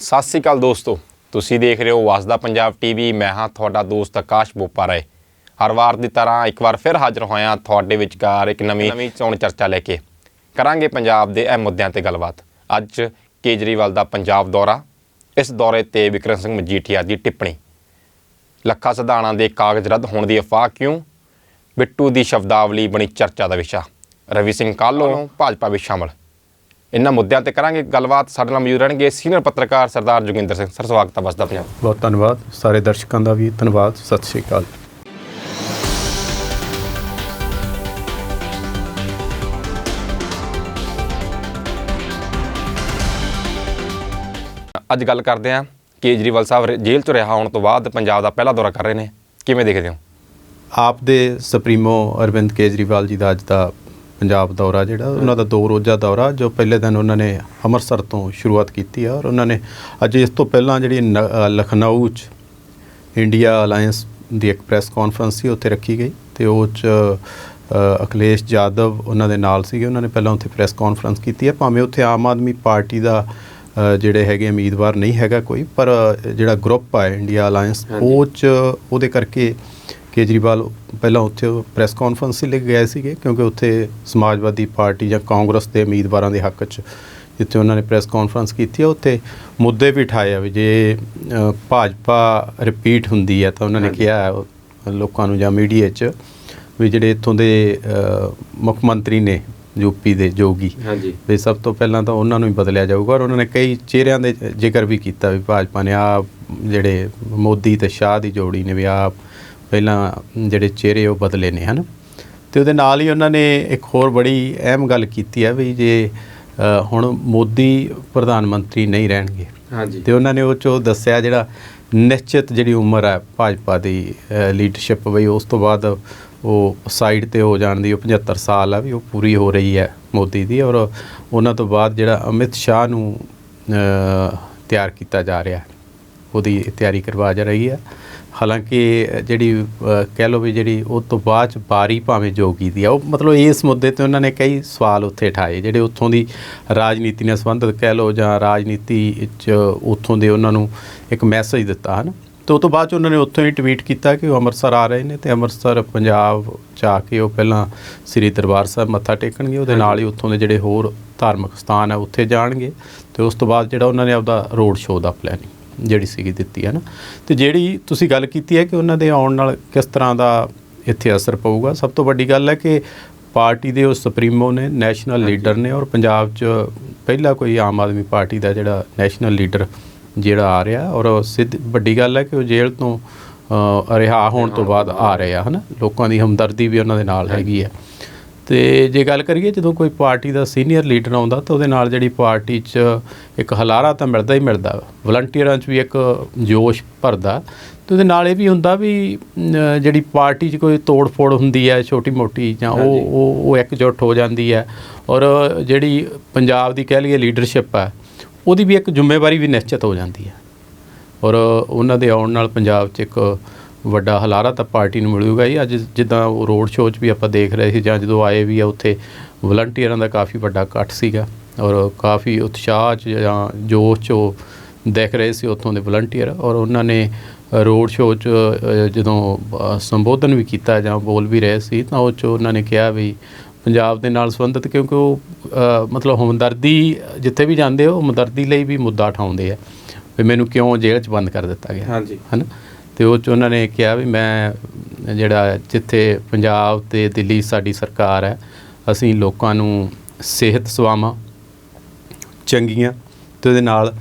ਸਤਿ ਸ੍ਰੀ ਅਕਾਲ ਦੋਸਤੋ। ਤੁਸੀਂ ਦੇਖ ਰਹੇ ਹੋ ਵਸਦਾ ਪੰਜਾਬ ਟੀਵੀ। ਮੈਂ ਹਾਂ ਤੁਹਾਡਾ ਦੋਸਤ ਆਕਾਸ਼ ਬੋਪਾ ਰਾਏ ਹਰ ਵਾਰ ਦੀ ਤਰ੍ਹਾਂ ਇੱਕ ਵਾਰ ਫਿਰ ਹਾਜ਼ਰ ਹੋਇਆ ਤੁਹਾਡੇ ਵਿਚਕਾਰ ਇੱਕ ਨਵੀਂ ਨਵੀਂ ਚੋਣ ਚਰਚਾ ਲੈ ਕੇ ਕਰਾਂਗੇ ਪੰਜਾਬ ਦੇ ਇਹ ਮੁੱਦਿਆਂ ਤੇ ਗੱਲਬਾਤ। ਅੱਜ ਕੇਜਰੀਵਾਲ ਦਾ ਪੰਜਾਬ ਦੌਰਾ। ਇਸ ਦੌਰੇ ਤੇ ਵਿਕਰਮ ਸਿੰਘ ਮਜੀਠੀਆ ਦੀ ਟਿੱਪਣੀ। ਲੱਖਾ ਸਿਧਾਣਾ ਦੇ ਕਾਗਜ਼ ਰੱਦ ਹੋਣ ਦੀ ਅਫਵਾਹ ਕਿਉਂ? ਬਿੱਟੂ ਦੀ ਸ਼ਬਦਾਵਲੀ ਬਣੀ ਚਰਚਾ ਦਾ ਵਿਸ਼ਾ। ਰਵੀ ਸਿੰਘ ਕਾਲੋਂ ਭਾਜਪਾ ਵਿੱਚ ਸ਼ਾਮਲ? ਇਹਨਾਂ ਮੁੱਦਿਆਂ ਤੇ ਕਰਾਂਗੇ ਗੱਲਬਾਤ। ਸਾਡੇ ਨਾਲ ਮੌਜੂਦ ਰਹਿਣਗੇ ਸੀਨੀਅਰ ਪੱਤਰਕਾਰ ਸਰਦਾਰ ਜੋਗਿੰਦਰ ਸਿੰਘ। ਸਰ ਸਵਾਗਤ ਹੈ ਬਸਦਾ ਪੰਜਾਬ। ਬਹੁਤ ਧੰਨਵਾਦ। ਸਾਰੇ ਦਰਸ਼ਕਾਂ ਦਾ ਵੀ ਧੰਨਵਾਦ। ਸਤਿ ਸ਼੍ਰੀ ਅਕਾਲ। ਅੱਜ ਗੱਲ ਕਰਦੇ ਹਾਂ ਕੇਜਰੀਵਾਲ ਸਾਹਿਬ ਜੇਲ੍ਹ ਤੋਂ ਰਿਹਾ ਹੋਣ ਤੋਂ ਬਾਅਦ ਪੰਜਾਬ ਦਾ ਪਹਿਲਾ ਦੌਰਾ ਕਰ ਰਹੇ ਨੇ। ਕਿਵੇਂ ਦੇਖਦੇ ਹੋ? ਆਪ ਦੇ ਸੁਪਰੀਮੋ ਅਰਵਿੰਦ ਕੇਜਰੀਵਾਲ ਜੀ ਦਾ ਅੱਜ ਦਾ ਪੰਜਾਬ ਦੌਰਾ ਜਿਹੜਾ ਉਹਨਾਂ ਦਾ ਦੋ ਰੋਜ਼ਾ ਦੌਰਾ ਜੋ ਪਹਿਲੇ ਦਿਨ ਉਹਨਾਂ ਨੇ ਅੰਮ੍ਰਿਤਸਰ ਤੋਂ ਸ਼ੁਰੂਆਤ ਕੀਤੀ ਹੈ ਔਰ ਉਹਨਾਂ ਨੇ ਅੱਜ ਇਸ ਤੋਂ ਪਹਿਲਾਂ ਜਿਹੜੀ ਲਖਨਊ 'ਚ ਇੰਡੀਆ ਅਲਾਈਅੰਸ ਦੀ ਇੱਕ ਪ੍ਰੈਸ ਕਾਨਫਰੰਸ ਸੀ ਉੱਥੇ ਰੱਖੀ ਗਈ ਤੇ ਉਹ 'ਚ ਅ, ਅਖਿਲੇਸ਼ ਜਾਦਵ ਉਹਨਾਂ ਦੇ ਨਾਲ ਸੀਗੇ ਉਹਨਾਂ ਨੇ ਪਹਿਲਾਂ ਉੱਥੇ ਪ੍ਰੈਸ ਕਾਨਫਰੰਸ ਕੀਤੀ ਹੈ ਭਾਵੇਂ ਉੱਥੇ ਆਮ ਆਦਮੀ ਪਾਰਟੀ ਦਾ ਜਿਹੜੇ ਹੈਗੇ ਉਮੀਦਵਾਰ ਨਹੀਂ ਹੈਗਾ ਕੋਈ ਪਰ ਜਿਹੜਾ ਗਰੁੱਪ ਹੈ ਇੰਡੀਆ ਅਲਾਈਅੰਸ ਉਹ 'ਚ ਉਹਦੇ ਕਰਕੇ ਕੇਜਰੀਵਾਲ ਪਹਿਲਾਂ ਉੱਥੇ ਪ੍ਰੈਸ ਕਾਨਫਰੰਸ ਲਈ ਗਏ ਸੀਗੇ ਕਿਉਂਕਿ ਉੱਥੇ ਸਮਾਜਵਾਦੀ ਪਾਰਟੀ ਜਾਂ ਕਾਂਗਰਸ ਦੇ ਉਮੀਦਵਾਰਾਂ ਦੇ ਹੱਕ 'ਚ ਜਿੱਥੇ ਉਹਨਾਂ ਨੇ ਪ੍ਰੈਸ ਕਾਨਫਰੰਸ ਕੀਤੀ ਹੈ ਉੱਥੇ ਮੁੱਦੇ ਵੀ ਉਠਾਏ ਆ ਵੀ ਜੇ ਭਾਜਪਾ ਰਿਪੀਟ ਹੁੰਦੀ ਹੈ ਤਾਂ ਉਹਨਾਂ ਨੇ ਕਿਹਾ ਲੋਕਾਂ ਨੂੰ ਜਾਂ ਮੀਡੀਆ 'ਚ ਵੀ ਜਿਹੜੇ ਇੱਥੋਂ ਦੇ ਮੁੱਖ ਮੰਤਰੀ ਨੇ ਯੂਪੀ ਦੇ ਜੋਗੀ ਹਾਂਜੀ। ਵੀ ਸਭ ਤੋਂ ਪਹਿਲਾਂ ਤਾਂ ਉਹਨਾਂ ਨੂੰ ਹੀ ਬਦਲਿਆ ਜਾਊਗਾ ਔਰ ਉਹਨਾਂ ਨੇ ਕਈ ਚਿਹਰਿਆਂ ਦੇ ਜ਼ਿਕਰ ਵੀ ਕੀਤਾ ਵੀ ਭਾਜਪਾ ਨੇ ਆ ਜਿਹੜੇ ਮੋਦੀ ਤੇ ਸ਼ਾਹ ਦੀ ਜੋੜੀ ਨੇ ਵੀ ਆ ਪਹਿਲਾਂ ਜਿਹੜੇ ਚਿਹਰੇ ਉਹ ਬਦਲੇ ਨੇ ਹਨ? ਤੇ ਉਹਦੇ ਨਾਲ ਹੀ ਉਹਨਾਂ ਨੇ ਇੱਕ ਹੋਰ ਬੜੀ ਅਹਿਮ ਗੱਲ ਕੀਤੀ ਹੈ ਵੀ ਜੇ ਹੁਣ ਮੋਦੀ ਪ੍ਰਧਾਨ ਮੰਤਰੀ ਨਹੀਂ ਰਹਿਣਗੇ ਹਾਂਜੀ। ਤੇ ਉਹਨਾਂ ਨੇ ਉਹ ਚੋਂ ਦੱਸਿਆ ਜਿਹੜਾ ਨਿਸ਼ਚਿਤ ਜਿਹੜੀ ਉਮਰ ਹੈ ਭਾਜਪਾ ਦੀ ਲੀਡਰਸ਼ਿਪ ਬਈ ਉਸ ਤੋਂ ਬਾਅਦ ਉਹ ਸਾਈਡ ਤੇ ਹੋ ਜਾਣ ਦੀ ਉਹ 75 ਸਾਲ ਆ ਵੀ ਉਹ ਪੂਰੀ ਹੋ ਰਹੀ ਹੈ ਮੋਦੀ ਦੀ ਔਰ ਉਹਨਾਂ ਤੋਂ ਬਾਅਦ ਜਿਹੜਾ ਅਮਿਤ ਸ਼ਾਹ ਨੂੰ ਤਿਆਰ ਕੀਤਾ ਜਾ ਰਿਹਾ। ਉਹਦੀ ਤਿਆਰੀ ਕਰਵਾ ਜਾ ਰਹੀ ਹੈ। ਹਾਲਾਂਕਿ ਜਿਹੜੀ ਕਹਿ ਲਓ ਵੀ ਜਿਹੜੀ ਉਹ ਤੋਂ ਬਾਅਦ ਚ ਬਾਰੀ ਭਾਵੇਂ ਜੋਗੀ ਦੀ ਆ ਉਹ ਮਤਲਬ ਇਸ ਮੁੱਦੇ ਤੇ ਉਹਨਾਂ ਨੇ ਕਈ ਸਵਾਲ ਉੱਥੇ ਉਠਾਏ ਜਿਹੜੇ ਉੱਥੋਂ ਦੀ ਰਾਜਨੀਤੀ ਨਾਲ ਸੰਬੰਧਿਤ ਕਹਿ ਲਓ ਜਾਂ ਰਾਜਨੀਤੀ ਚ ਉੱਥੋਂ ਦੇ ਉਹਨਾਂ ਨੂੰ ਇੱਕ ਮੈਸੇਜ ਦਿੱਤਾ ਹਨ? ਤੇ ਉਹ ਤੋਂ ਬਾਅਦ ਚ ਉਹਨਾਂ ਨੇ ਉੱਥੋਂ ਹੀ ਟਵੀਟ ਕੀਤਾ ਕਿ ਉਹ ਅੰਮ੍ਰਿਤਸਰ ਆ ਰਹੇ ਨੇ ਤੇ ਅੰਮ੍ਰਿਤਸਰ ਪੰਜਾਬ ਚ ਆ ਕੇ ਉਹ ਪਹਿਲਾਂ ਸ੍ਰੀ ਦਰਬਾਰ ਸਾਹਿਬ ਮੱਥਾ ਟੇਕਣਗੇ ਉਹਦੇ ਨਾਲ ਹੀ ਉੱਥੋਂ ਦੇ ਜਿਹੜੇ ਹੋਰ ਧਾਰਮਿਕ ਸਥਾਨ ਹੈ ਉੱਥੇ ਜਾਣਗੇ ਤੇ ਉਸ ਤੋਂ ਬਾਅਦ ਜਿਹੜਾ ਉਹਨਾਂ ਨੇ ਆਪਦਾ ਰੋਡ ਸ਼ੋਅ ਦਾ ਪਲਾਨਿੰਗ ਜਿਹੜੀ ਸੀਗੀ ਦਿੱਤੀ ਹੈ ਨਾ। ਤੇ ਜਿਹੜੀ ਤੁਸੀਂ ਗੱਲ ਕੀਤੀ ਹੈ ਕਿ ਉਹਨਾਂ ਦੇ ਆਉਣ ਨਾਲ ਕਿਸ ਤਰ੍ਹਾਂ ਦਾ ਇੱਥੇ ਅਸਰ ਪਊਗਾ। ਸਭ ਤੋਂ ਵੱਡੀ ਗੱਲ ਹੈ ਕਿ ਪਾਰਟੀ ਦੇ ਉਹ ਸੁਪਰੀਮੋ ਨੇ ਨੈਸ਼ਨਲ ਲੀਡਰ ਨੇ ਔਰ ਪੰਜਾਬ 'ਚ ਪਹਿਲਾ ਕੋਈ ਆਮ ਆਦਮੀ ਪਾਰਟੀ ਦਾ ਜਿਹੜਾ ਨੈਸ਼ਨਲ ਲੀਡਰ ਜਿਹੜਾ ਆ ਰਿਹਾ ਔਰ ਸਿੱਧ ਵੱਡੀ ਗੱਲ ਹੈ ਕਿ ਉਹ ਜੇਲ੍ਹ ਤੋਂ ਰਿਹਾ ਹੋਣ ਤੋਂ ਬਾਅਦ ਆ ਰਹੇ ਆ ਹਨਾ। ਲੋਕਾਂ ਦੀ ਹਮਦਰਦੀ ਵੀ ਉਹਨਾਂ ਦੇ ਨਾਲ ਹੈਗੀ ਹੈ। ਤੇ ਜੇ ਗੱਲ ਕਰੀਏ ਜਦੋਂ ਕੋਈ ਪਾਰਟੀ ਦਾ ਸੀਨੀਅਰ ਲੀਡਰ ਆਉਂਦਾ ਤਾਂ ਉਹਦੇ ਨਾਲ ਜਿਹੜੀ ਪਾਰਟੀ 'ਚ ਇੱਕ ਹਲਾਰਾ ਤਾਂ ਮਿਲਦਾ ਹੀ ਮਿਲਦਾ ਵਲੰਟੀਅਰਾਂ 'ਚ ਵੀ ਇੱਕ ਜੋਸ਼ ਭਰਦਾ। ਤੇ ਉਹਦੇ ਨਾਲ ਇਹ ਵੀ ਹੁੰਦਾ ਵੀ ਜਿਹੜੀ ਪਾਰਟੀ 'ਚ ਕੋਈ ਤੋੜ-ਫੋੜ ਹੁੰਦੀ ਹੈ ਛੋਟੀ-ਮੋਟੀ ਜਾਂ ਉਹ ਉਹ ਉਹ ਇਕਜੁੱਟ ਹੋ ਜਾਂਦੀ ਹੈ। ਔਰ ਜਿਹੜੀ ਪੰਜਾਬ ਦੀ ਕਹਿ ਲਈਏ ਲੀਡਰਸ਼ਿਪ ਹੈ ਉਹਦੀ ਵੀ ਇੱਕ ਜ਼ਿੰਮੇਵਾਰੀ ਵੀ ਨਿਸ਼ਚਿਤ ਹੋ ਜਾਂਦੀ ਹੈ। ਔਰ ਉਹਨਾਂ ਦੇ ਆਉਣ ਨਾਲ ਪੰਜਾਬ 'ਚ ਇੱਕ ਵੱਡਾ ਹਲਾਰਾ ਤਾਂ ਪਾਰਟੀ ਨੂੰ ਮਿਲੂਗਾ ਹੀ। ਅੱਜ ਜਿੱਦਾਂ ਉਹ ਰੋਡ ਸ਼ੋਅ 'ਚ ਵੀ ਆਪਾਂ ਦੇਖ ਰਹੇ ਸੀ ਜਾਂ ਜਦੋਂ ਆਏ ਵੀ ਆ ਉੱਥੇ ਵਲੰਟੀਅਰਾਂ ਦਾ ਕਾਫੀ ਵੱਡਾ ਇਕੱਠ ਸੀਗਾ ਔਰ ਕਾਫੀ ਉਤਸ਼ਾਹ 'ਚ ਜਾਂ ਜੋਸ਼ 'ਚ ਉਹ ਦੇਖ ਰਹੇ ਸੀ ਉੱਥੋਂ ਦੇ ਵਲੰਟੀਅਰ ਔਰ ਉਹਨਾਂ ਨੇ ਰੋਡ ਸ਼ੋਅ 'ਚ ਜਦੋਂ ਸੰਬੋਧਨ ਵੀ ਕੀਤਾ ਜਾਂ ਬੋਲ ਵੀ ਰਹੇ ਸੀ ਤਾਂ ਉਹ 'ਚ ਉਹਨਾਂ ਨੇ ਕਿਹਾ ਵੀ ਪੰਜਾਬ ਦੇ ਨਾਲ ਸੰਬੰਧਿਤ ਕਿਉਂਕਿ ਉਹ ਮਤਲਬ ਹਮਦਰਦੀ ਜਿੱਥੇ ਵੀ ਜਾਂਦੇ ਉਹ ਹਮਦਰਦੀ ਲਈ ਵੀ ਮੁੱਦਾ ਉਠਾਉਂਦੇ ਆ ਵੀ ਮੈਨੂੰ ਕਿਉਂ ਜੇਲ੍ਹ 'ਚ ਬੰਦ ਕਰ ਦਿੱਤਾ ਗਿਆ। ਹਾਂਜੀ। ਹਨ? ਤੇ ਉਹ 'ਚ ਉਹਨਾਂ ਨੇ ਕਿਹਾ ਵੀ ਮੈਂ ਜਿਹੜਾ ਜਿੱਥੇ ਪੰਜਾਬ ਤੇ ਦਿੱਲੀ ਸਾਡੀ ਸਰਕਾਰ ਹੈ, ਅਸੀਂ ਲੋਕਾਂ ਨੂੰ ਸਿਹਤ ਸੇਵਾਵਾਂ ਚੰਗੀਆਂ ਤੇ ਉਹਦੇ ਨਾਲ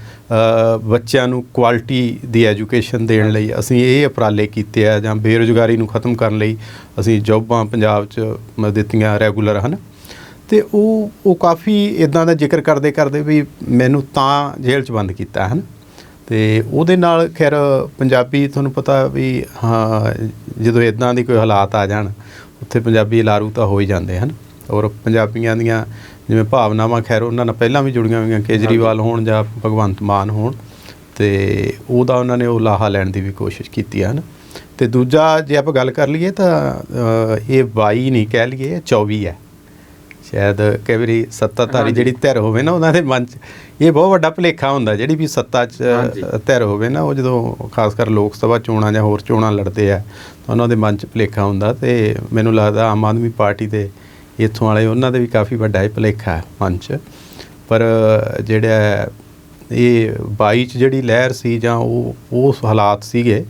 ਬੱਚਿਆਂ ਨੂੰ ਕੁਆਲਿਟੀ ਦੀ ਐਜੂਕੇਸ਼ਨ ਦੇਣ ਲਈ ਅਸੀਂ ਇਹ ਉਪਰਾਲੇ ਕੀਤੇ ਆ ਜਾਂ ਬੇਰੁਜ਼ਗਾਰੀ ਨੂੰ ਖਤਮ ਕਰਨ ਲਈ ਅਸੀਂ ਜੌਬਾਂ ਪੰਜਾਬ 'ਚ ਦਿੱਤੀਆਂ ਰੈਗੂਲਰ ਹਨ। ਤੇ ਉਹ ਉਹ ਕਾਫੀ ਇਦਾਂ ਦਾ ਜ਼ਿਕਰ ਕਰਦੇ ਕਰਦੇ ਵੀ ਮੈਨੂੰ ਤਾਂ ਜੇਲ੍ਹ 'ਚ ਬੰਦ ਕੀਤਾ ਹਨ ਤੇ ਉਹਦੇ ਨਾਲ ਖੈਰ ਪੰਜਾਬੀ ਤੁਹਾਨੂੰ ਪਤਾ ਵੀ, ਹਾਂ, ਜਦੋਂ ਇਦਾਂ ਦੀ ਕੋਈ ਹਾਲਾਤ ਆ ਜਾਣ, ਉੱਥੇ ਪੰਜਾਬੀ ਲਾਰੂ ਤਾਂ ਹੋ ਹੀ ਜਾਂਦੇ ਹਨ। ਔਰ ਪੰਜਾਬੀਆਂ ਦੀਆਂ ਜਿਵੇਂ ਭਾਵਨਾਵਾਂ ਖੈਰ ਉਹਨਾਂ ਨਾਲ ਪਹਿਲਾਂ ਵੀ ਜੁੜੀਆਂ ਹੋਈਆਂ, ਕੇਜਰੀਵਾਲ ਹੋਣ ਜਾਂ ਭਗਵੰਤ ਮਾਨ ਹੋਣ, ਤੇ ਉਹਦਾ ਉਹਨਾਂ ਨੇ ਉਹ ਲਾਹਾ ਲੈਣ ਦੀ ਵੀ ਕੋਸ਼ਿਸ਼ ਕੀਤੀ ਹੈ ਹਨ। ਤੇ ਦੂਜਾ ਜੇ ਆਪਾਂ ਗੱਲ ਕਰ ਲਈਏ ਤਾਂ ਇਹ 22 ਨਹੀਂ ਕਹਿ ਲਈਏ, ਇਹ 24 ਹੈ। ਸ਼ਾਇਦ ਕਈ ਵਾਰੀ ਸੱਤਾਧਾਰੀ ਜਿਹੜੀ ਧਿਰ ਹੋਵੇ ਨਾ ਉਹਨਾਂ ਦੇ ਮਨ 'ਚ ਇਹ ਬਹੁਤ ਵੱਡਾ ਭੁਲੇਖਾ ਹੁੰਦਾ ਜਿਹੜੀ ਵੀ ਸੱਤਾ 'ਚ। ਧਿਰ ਹੋਵੇ ਨਾ ਉਹ ਜਦੋਂ ਖਾਸ ਕਰ ਲੋਕ ਸਭਾ ਚੋਣਾਂ ਜਾਂ ਹੋਰ ਚੋਣਾਂ ਲੜਦੇ ਆ ਤਾਂ ਉਹਨਾਂ ਦੇ ਮਨ 'ਚ ਭੁਲੇਖਾ ਹੁੰਦਾ ਤੇ ਮੈਨੂੰ ਲੱਗਦਾ ਆਮ ਆਦਮੀ ਪਾਰਟੀ ਦੇ ਇੱਥੋਂ ਵਾਲੇ ਉਹਨਾਂ ਦੇ ਵੀ ਕਾਫੀ ਵੱਡਾ ਇਹ ਭੁਲੇਖਾ ਹੈ ਮਨ 'ਚ। ਪਰ ਜਿਹੜਾ ਇਹ 22 ਚ ਜਿਹੜੀ ਲਹਿਰ ਸੀ ਜਾਂ ਉਹ ਉਸ ਹਾਲਾਤ ਸੀਗੇ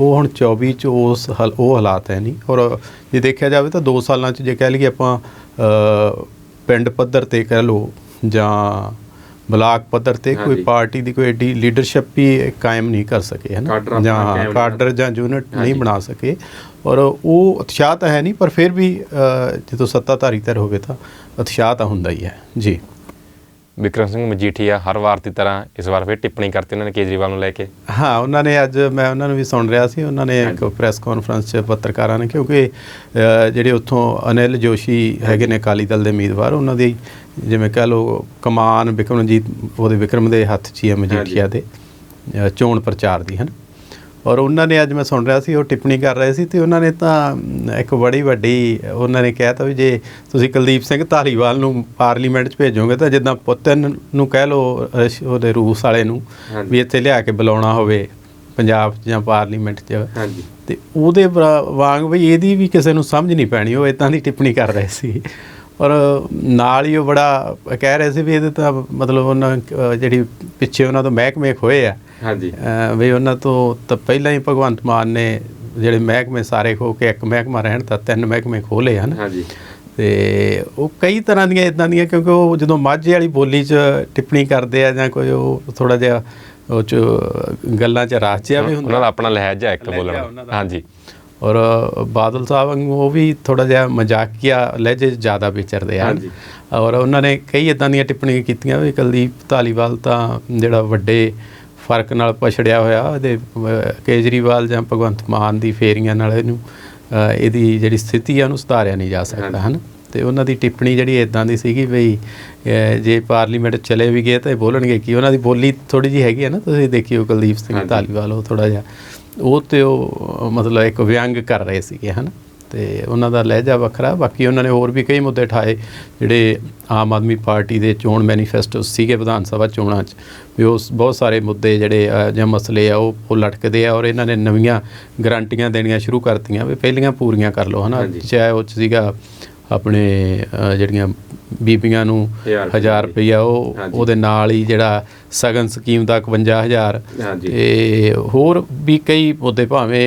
ਉਹ ਹੁਣ 24 ਚ ਉਸ ਉਹ ਹਾਲਾਤ ਹੈ ਨਹੀਂ। ਔਰ ਜੇ ਦੇਖਿਆ ਜਾਵੇ ਤਾਂ 2 ਸਾਲਾਂ ਚ ਜੇ ਕਹਿ ਲਈਏ ਆਪਾਂ ਪਿੰਡ ਪੱਧਰ ਤੇ ਕਹਿ ਲਓ ਜਾਂ ਬਲਾਕ ਪੱਧਰ ਤੇ ਕੋਈ। ਪਾਰਟੀ ਦੀ ਕੋਈ ਏਡੀ ਲੀਡਰਸ਼ਿਪ ਵੀ ਕਾਇਮ ਨਹੀਂ ਕਰ ਸਕੇ ਹੈ ਨਾ? ਜਾਂ ਕਾਡਰ ਜਾਂ ਯੂਨਿਟ ਨਹੀਂ। ਬਣਾ ਸਕੇ। ਔਰ ਉਹ ਉਤਸ਼ਾਹ ਤਾਂ ਹੈ ਨਹੀਂ ਪਰ ਫਿਰ ਵੀ ਜਦੋਂ ਸੱਤਾਧਾਰੀ ਧਿਰ ਹੋਵੇ ਤਾਂ ਉਤਸ਼ਾਹ ਤਾਂ ਹੁੰਦਾ ਹੀ ਹੈ। ਜੀ। ਵਿਕਰਮ ਸਿੰਘ ਮਜੀਠੀਆ ਹਰ ਵਾਰ ਦੀ ਤਰ੍ਹਾਂ ਇਸ ਵਾਰ ਫਿਰ ਟਿੱਪਣੀ ਕਰਤੀ ਉਹਨਾਂ ਨੇ ਕੇਜਰੀਵਾਲ ਨੂੰ ਲੈ ਕੇ। ਹਾਂ ਉਹਨਾਂ ਨੇ ਅੱਜ ਮੈਂ ਉਹਨਾਂ ਨੂੰ ਵੀ ਸੁਣ ਰਿਹਾ ਸੀ। ਉਹਨਾਂ ਨੇ ਇੱਕ। ਪ੍ਰੈਸ ਕਾਨਫਰੰਸ 'ਚ ਪੱਤਰਕਾਰਾਂ ਨੇ ਕਿਉਂਕਿ ਜਿਹੜੇ ਉੱਥੋਂ ਅਨਿਲ ਜੋਸ਼ੀ ਹੈਗੇ ਨੇ ਅਕਾਲੀ ਦਲ ਦੇ ਉਮੀਦਵਾਰ ਉਹਨਾਂ ਦੀ ਜਿਵੇਂ ਕਹ ਲਓ ਕਮਾਨ ਵਿਕਰਮਜੀਤ ਉਹਦੇ ਵਿਕਰਮ ਦੇ ਹੱਥ 'ਚ ਹੀ ਹੈ ਮਜੀਠੀਆ ਦੇ ਚੋਣ ਪ੍ਰਚਾਰ ਦੀ ਹਨ? ਔਰ ਉਹਨਾਂ ਨੇ ਅੱਜ ਮੈਂ ਸੁਣ ਰਿਹਾ ਸੀ ਉਹ ਟਿੱਪਣੀ ਕਰ ਰਹੇ ਸੀ ਤੇ ਉਹਨਾਂ ਨੇ ਤਾਂ ਇੱਕ ਬੜੀ ਵੱਡੀ ਉਹਨਾਂ ਨੇ ਕਿਹਾ ਤਾਂ ਵੀ ਜੇ ਤੁਸੀਂ ਕੁਲਦੀਪ ਸਿੰਘ ਧਾਲੀਵਾਲ ਨੂੰ ਪਾਰਲੀਮੈਂਟ 'ਚ ਭੇਜੋਗੇ ਤਾਂ ਜਿੱਦਾਂ ਪੁੱਤਨ ਨੂੰ ਕਹਿ ਸ਼- ਉਹਦੇ ਰੂਸ ਵਾਲੇ ਨੂੰ। ਵੀ ਇੱਥੇ ਲਿਆ ਕੇ ਬੁਲਾਉਣਾ ਹੋਵੇ ਪੰਜਾਬ 'ਚ ਜਾਂ ਪਾਰਲੀਮੈਂਟ 'ਚ। ਹਾਂਜੀ। ਤੇ ਉਹਦੇ ਵਾਂਗ ਵੀ ਇਹਦੀ ਵੀ ਕਿਸੇ ਨੂੰ ਸਮਝ ਨਹੀਂ ਪੈਣੀ ਉਹ ਇਦਾਂ ਦੀ ਟਿੱਪਣੀ ਕਰ ਰਹੇ ਸੀ। ਔਰ ਨਾਲ ਹੀ ਉਹ ਬੜਾ ਕਹਿ ਰਹੇ ਸੀ ਵੀ ਇਹਦੇ ਤਾਂ ਮਤਲਬ ਉਹਨਾਂ ਜਿਹੜੀ ਪਿੱਛੇ ਉਹਨਾਂ ਤੋਂ ਮਹਿਕਮੇ ਖੋਏ ਆ। ਹਾਂਜੀ। ਵੀ ਉਹਨਾਂ ਤੋਂ ਤਾਂ ਪਹਿਲਾਂ ਹੀ ਭਗਵੰਤ ਮਾਨ ਨੇ ਜਿਹੜੇ ਮਹਿਕਮੇ ਸਾਰੇ ਖੋ ਕੇ ਇੱਕ ਮਹਿਕਮਾ ਰਹਿਣ ਤਾਂ ਤਿੰਨ ਮਹਿਕਮੇ ਖੋਲੇ ਹਨ। ਹਾਂਜੀ। ਤੇ ਉਹ ਕਈ ਤਰ੍ਹਾਂ ਦੀਆਂ ਇਦਾਂ ਦੀਆਂ ਕਿਉਂਕਿ ਉਹ ਜਦੋਂ ਮਾਝੇ ਵਾਲੀ ਬੋਲੀ 'ਚ ਟਿੱਪਣੀ ਕਰਦੇ ਆ ਜਾਂ ਕੋਈ ਉਹ ਥੋੜਾ ਜਿਹਾ ਉਹ 'ਚ ਗੱਲਾਂ 'ਚ ਰਾਜ ਜਿਹਾ ਵੀ ਹੁੰਦਾ। ਉਹਨਾਂ ਦਾ ਆਪਣਾ ਲਹਿਜਾ ਇੱਕ ਬੋਲਣ। ਹਾਂਜੀ। ਔਰ ਬਾਦਲ ਸਾਹਿਬ ਉਹ ਵੀ ਥੋੜਾ ਜਿਹਾ ਮਜ਼ਾਕੀਆ ਲਹਿਜੇ ਜ਼ਿਆਦਾ ਵਿਚਰਦੇ ਆ। ਹਾਂਜੀ। ਔਰ ਉਹਨਾਂ ਨੇ ਕਈ ਇਦਾਂ ਦੀਆਂ ਟਿੱਪਣੀਆਂ ਕੀਤੀਆਂ ਵੀ ਕੁਲਦੀਪ ਧਾਲੀਵਾਲ ਤਾਂ ਜਿਹੜਾ ਵੱਡੇ ਫ਼ਰਕ ਨਾਲ ਪਛੜਿਆ ਹੋਇਆ ਅਹ, ਕੇਜਰੀਵਾਲ ਜਾਂ ਭਗਵੰਤ ਮਾਨ ਦੀ ਫੇਰੀਆਂ ਨਾਲ ਇਹਨੂੰ ਇਹਦੀ ਜਿਹੜੀ ਸਥਿਤੀ ਆ ਉਹਨੂੰ ਸੁਧਾਰਿਆ ਨਹੀਂ ਜਾ ਸਕਦਾ ਹਨ? ਤੇ ਉਹਨਾਂ ਦੀ ਟਿੱਪਣੀ ਜਿਹੜੀ ਇਦਾਂ ਦੀ ਸੀਗੀ ਵੀ ਜੇ ਪਾਰਲੀਮੈਂਟ ਚਲੇ ਵੀ ਗਏ ਤਾਂ ਇਹ ਬੋਲਣਗੇ ਕੀ? ਉਹਨਾਂ ਦੀ ਬੋਲੀ ਥੋੜੀ ਜੀ ਹੈਗੀ ਹੈ ਨਾ ਤੁਸੀਂ ਦੇਖਿਓ ਕੁਲਦੀਪ ਸਿੰਘ। ਧਾਲੀਵਾਲ ਉਹ ਥੋੜਾ ਜਿਹਾ ਉਹ ਤੇ ਉਹ ਮਤਲਬ ਇੱਕ ਵਿਅੰਗ ਕਰ ਰਹੇ ਸੀਗੇ ਹਨ? ਤੇ ਉਹਨਾਂ ਦਾ ਲਹਿਜਾ ਵੱਖਰਾ ਬਾਕੀ ਉਹਨਾਂ ਨੇ ਹੋਰ ਵੀ ਕਈ ਮੁੱਦੇ ਠਾਏ ਜਿਹੜੇ ਆਮ ਆਦਮੀ ਪਾਰਟੀ ਦੇ ਚੋਣ ਮੈਨੀਫੈਸਟੋ ਸੀਗੇ ਵਿਧਾਨ ਸਭਾ ਚੋਣਾਂ 'ਚ। ਵੀ ਉਸ ਬਹੁਤ ਸਾਰੇ ਮੁੱਦੇ ਜਿਹੜੇ ਜਾਂ ਮਸਲੇ ਆ ਉਹ ਉਹ ਲਟਕਦੇ ਆ ਔਰ ਇਹਨਾਂ ਨੇ ਨਵੀਆਂ ਗਰੰਟੀਆਂ ਦੇਣੀਆਂ ਸ਼ੁਰੂ ਕਰਤੀਆਂ। ਵੀ ਪਹਿਲੀਆਂ ਪੂਰੀਆਂ ਕਰ ਲਓ ਹਨਾ। ਚਾਹੇ ਉਹ 'ਚ ਸੀਗਾ ਆਪਣੇ ਜਿਹੜੀਆਂ ਬੀਬੀਆਂ ਨੂੰ ਹਜ਼ਾਰ 1000 ਰੁਪਈਆ ਉਹ। ਉਹਦੇ ਨਾਲ ਹੀ ਜਿਹੜਾ ਸਗਨ ਸਕੀਮ ਦਾ 51000 ਹਾਂਜੀ। ਤੇ ਹੋਰ ਵੀ ਕਈ ਮੁੱਦੇ ਭਾਵੇਂ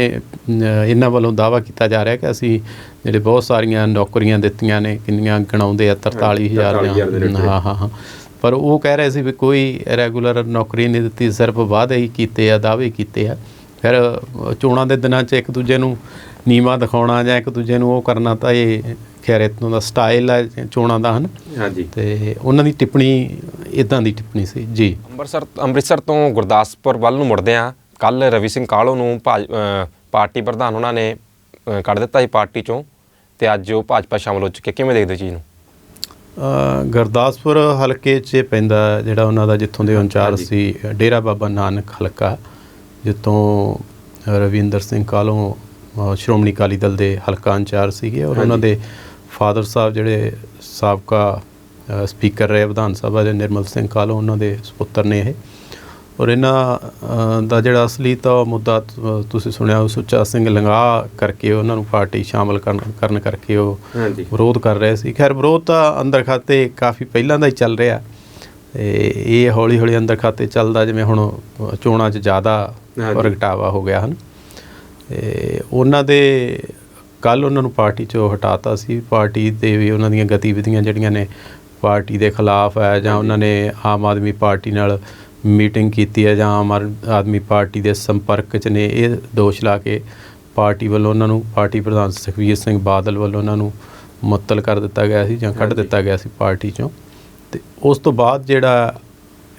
ਇਹਨਾਂ ਵੱਲੋਂ ਦਾਵਾ ਕੀਤਾ ਜਾ ਰਿਹਾ ਕਿ ਅਸੀਂ ਜਿਹੜੇ ਬਹੁਤ ਸਾਰੀਆਂ ਨੌਕਰੀਆਂ ਦਿੱਤੀਆਂ ਨੇ ਕਿੰਨੀਆਂ ਗਣਾਉਂਦੇ ਆ 43000 43,000 ਦੇ ਜਾਂ ਨੇੜੇ। ਹਾਂ ਹਾਂ ਹਾਂ ਪਰ ਉਹ ਕਹਿ ਰਹੇ ਸੀ ਵੀ ਕੋਈ ਰੈਗੂਲਰ ਨੌਕਰੀ ਨਹੀਂ ਦਿੱਤੀ ਸਿਰਫ ਵਾਅਦੇ ਹੀ ਕੀਤੇ ਆ ਦਾਅਵੇ ਕੀਤੇ ਆ ਫਿਰ ਚੋਣਾਂ ਦੇ ਦਿਨਾਂ 'ਚ ਇੱਕ ਦੂਜੇ ਨੂੰ ਨੀਵਾ ਦਿਖਾਉਣਾ ਜਾਂ ਇੱਕ ਦੂਜੇ ਨੂੰ ਉਹ ਕਰਨਾ ਤਾਂ ਇਹ ਖੈਰ ਇਤੋਂ ਦਾ ਸਟਾਈਲ ਹੈ ਚੋਣਾਂ ਦਾ ਹਨ। ਹਾਂਜੀ। ਤੇ ਉਹਨਾਂ ਦੀ ਟਿੱਪਣੀ ਇਦਾਂ ਦੀ ਟਿੱਪਣੀ ਸੀ ਜੀ। ਅੰਮ੍ਰਿਤਸਰ ਅੰਮ੍ਰਿਤਸਰ ਤੋਂ ਗੁਰਦਾਸਪੁਰ ਵੱਲ ਨੂੰ ਮੁੜਦੇ ਆ ਕੱਲ ਰਵੀ ਸਿੰਘ ਕਾਲੋ ਨੂੰ ਪਾਰਟੀ ਪ੍ਰਧਾਨ ਉਹਨਾਂ ਨੇ ਕੱਢ ਦਿੱਤਾ ਸੀ ਪਾਰਟੀ ਚੋਂ। ਤੇ ਅੱਜ ਉਹ ਭਾਜਪਾ ਸ਼ਾਮਲ ਹੋ ਚੁੱਕੇ ਕਿਵੇਂ ਦੇਖਦੇ ਚੀਜ਼ ਨੂੰ? ਗੁਰਦਾਸਪੁਰ ਹਲਕੇ 'ਚ ਪੈਂਦਾ ਜਿਹੜਾ ਉਹਨਾਂ ਦਾ ਜਿੱਥੋਂ ਦੇ ਇੰਚਾਰਜ। ਸੀ ਡੇਰਾ ਬਾਬਾ ਨਾਨਕ ਹਲਕਾ ਜਿੱਥੋਂ ਰਵਿੰਦਰ ਸਿੰਘ ਕਾਲੋਂ ਸ਼੍ਰੋਮਣੀ ਅਕਾਲੀ ਦਲ ਦੇ ਹਲਕਾ ਇੰਚਾਰਜ ਸੀਗੇ। ਔਰ ਉਹਨਾਂ। ਦੇ ਫਾਦਰ ਸਾਹਿਬ ਜਿਹੜੇ ਸਾਬਕਾ ਸਪੀਕਰ ਰਹੇ ਵਿਧਾਨ ਸਭਾ ਦੇ ਨਿਰਮਲ ਸਿੰਘ ਕਾਲੋਂ ਉਹਨਾਂ ਦੇ ਸੁਪੁੱਤਰ ਨੇ ਇਹ। ਔਰ ਇਹਨਾਂ ਦਾ ਜਿਹੜਾ ਅਸਲੀ ਤਾਂ ਮੁੱਦਾ ਤੁਸੀਂ ਸੁਣਿਆ ਉਹ ਸੁੱਚਾ ਸਿੰਘ ਲੰਗਾ ਕਰਕੇ ਉਹਨਾਂ ਨੂੰ ਪਾਰਟੀ ਸ਼ਾਮਲ ਕਰਨ ਕਰਕੇ ਉਹ ਵਿਰੋਧ ਕਰ ਰਹੇ ਸੀ। ਖੈਰ ਵਿਰੋਧ ਤਾਂ ਅੰਦਰ ਖਾਤੇ ਕਾਫੀ ਪਹਿਲਾਂ ਦਾ ਹੀ ਚੱਲ ਰਿਹਾ। ਤੇ ਇਹ ਹੌਲੀ ਹੌਲੀ ਅੰਦਰ ਖਾਤੇ ਚੱਲਦਾ ਜਿਵੇਂ ਹੁਣ ਚੋਣਾਂ 'ਚ ਜ਼ਿਆਦਾ। ਪ੍ਰਗਟਾਵਾ ਹੋ ਗਿਆ ਹਨ। ਤੇ ਉਹਨਾਂ ਦੇ ਕੱਲ ਉਹਨਾਂ ਨੂੰ ਪਾਰਟੀ 'ਚੋਂ ਹਟਾਤਾ ਸੀ ਪਾਰਟੀ ਦੇ ਵੀ ਉਹਨਾਂ ਦੀਆਂ ਗਤੀਵਿਧੀਆਂ ਜਿਹੜੀਆਂ ਨੇ ਪਾਰਟੀ ਦੇ ਖਿਲਾਫ ਹੈ ਜਾਂ ਉਹਨਾਂ ਨੇ ਆਮ ਆਦਮੀ ਪਾਰਟੀ ਨਾਲ ਮੀਟਿੰਗ ਕੀਤੀ ਹੈ ਜਾਂ ਆਮ ਆਦ- ਆਦਮੀ ਪਾਰਟੀ ਦੇ ਸੰਪਰਕ 'ਚ ਨੇ ਇਹ ਦੋਸ਼ ਲਾ ਕੇ ਪਾਰਟੀ ਵੱਲੋਂ ਉਹਨਾਂ ਨੂੰ ਪਾਰਟੀ ਪ੍ਰਧਾਨ ਸੁਖਬੀਰ ਸਿੰਘ ਬਾਦਲ ਵੱਲੋਂ ਉਹਨਾਂ ਨੂੰ ਮੁਅੱਤਲ ਕਰ ਦਿੱਤਾ ਗਿਆ ਸੀ ਜਾਂ ਕੱਢ। ਦਿੱਤਾ ਗਿਆ ਸੀ ਪਾਰਟੀ 'ਚੋਂ ਤੇ ਉਸ ਤੋਂ ਬਾਅਦ ਜਿਹੜਾ